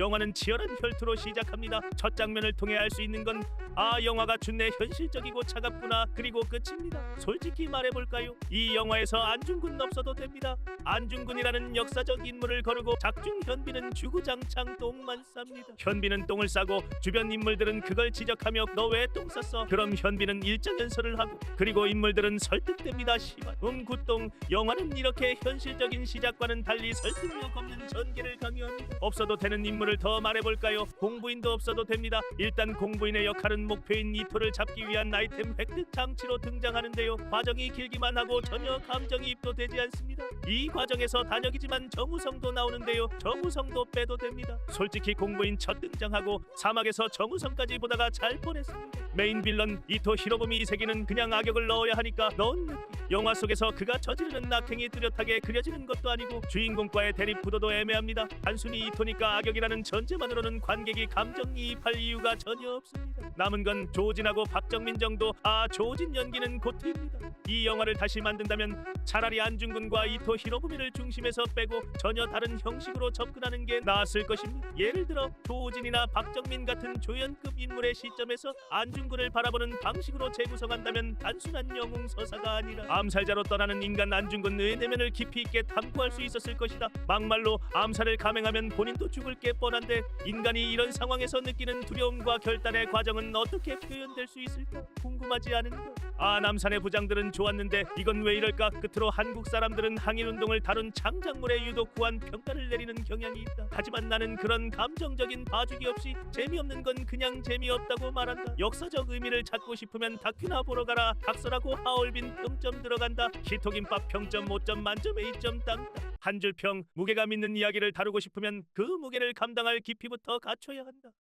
영화는 치열한 혈투로 시작합니다. 첫 장면을 통해 알 수 있는 건 아 영화가 준내 현실적이고 차갑구나 그리고 끝입니다. 솔직히 말해볼까요? 이 영화에서 안중근 없어도 됩니다. 안중근이라는 역사적 인물을 거르고 작중 현빈은 주구장창 똥만 쌉니다. 현빈은 똥을 싸고 주변 인물들은 그걸 지적하며 너 왜 똥 쌌어? 그럼 현빈은 일장 연설을 하고 그리고 인물들은 설득됩니다. 시발 음구똥 영화는 이렇게 현실적인 시작과는 달리 설득력 없는 전개를 강요합니다. 없어도 되는 인물을 더 말해볼까요? 공부인도 없어도 됩니다. 일단 공부인의 역할은 목표인 이토를 잡기 위한 아이템 획득 장치로 등장하는데요. 과정이 길기만 하고 전혀 감정이 입도 되지 않습니다. 이 과정에서 단역이지만 정우성도 나오는데요. 정우성도 빼도 됩니다. 솔직히 공부인 첫 등장하고 사막에서 정우성까지 보다가 잘 뻔했습니다. 메인 빌런 이토 히로부미 이세기는 그냥 악역을 넣어야 하니까 넣은. 영화 속에서 그가 저지르는 악행이 뚜렷하게 그려지는 것도 아니고 주인공과의 대립 구도도 애매합니다. 단순히 이토니까 악역이라는 전제만으로는 관객이 감정이입할 이유가 전혀 없습니다. 남은 건 조진하고 박정민 정도. 아 조진 연기는 고트입니다. 이 영화를 다시 만든다면 차라리 안중근과 이토 히로부미를 중심에서 빼고 전혀 다른 형식으로 접근하는 게 나았을 것입니다. 예를 들어 조진이나 박정민 같은 조연급 인물의 시점에서 안중 근을 바라보는 방식으로 재구성한다면 단순한 영웅 서사가 아니라 암살자로 떠나는 인간 안중근의 내면을 깊이 있게 탐구할 수 있었을 것이다. 막말로 암살을 감행하면 본인도 죽을 게 뻔한데 인간이 이런 상황에서 느끼는 두려움과 결단의 과정은 어떻게 표현될 수 있을까 궁금하지 않은가? 아 남산의 부장들은 좋았는데 이건 왜 이럴까? 끝으로 한국 사람들은 항일 운동을 다룬 창작물에 유독 후한 평가를 내리는 경향이 있다. 하지만 나는 그런 감정적인 봐주기 없이 재미없는 건 그냥 재미없다고 말한다. 역사 적 의미를 찾고 싶으면 다큐나 보러 가라. 각설하고 하얼빈 평점 들어간다. 히토김밥 평점 5점 만점에 2점 땅다. 한 줄 평 무게감 있는 이야기를 다루고 싶으면 그 무게를 감당할 깊이부터 갖춰야 한다.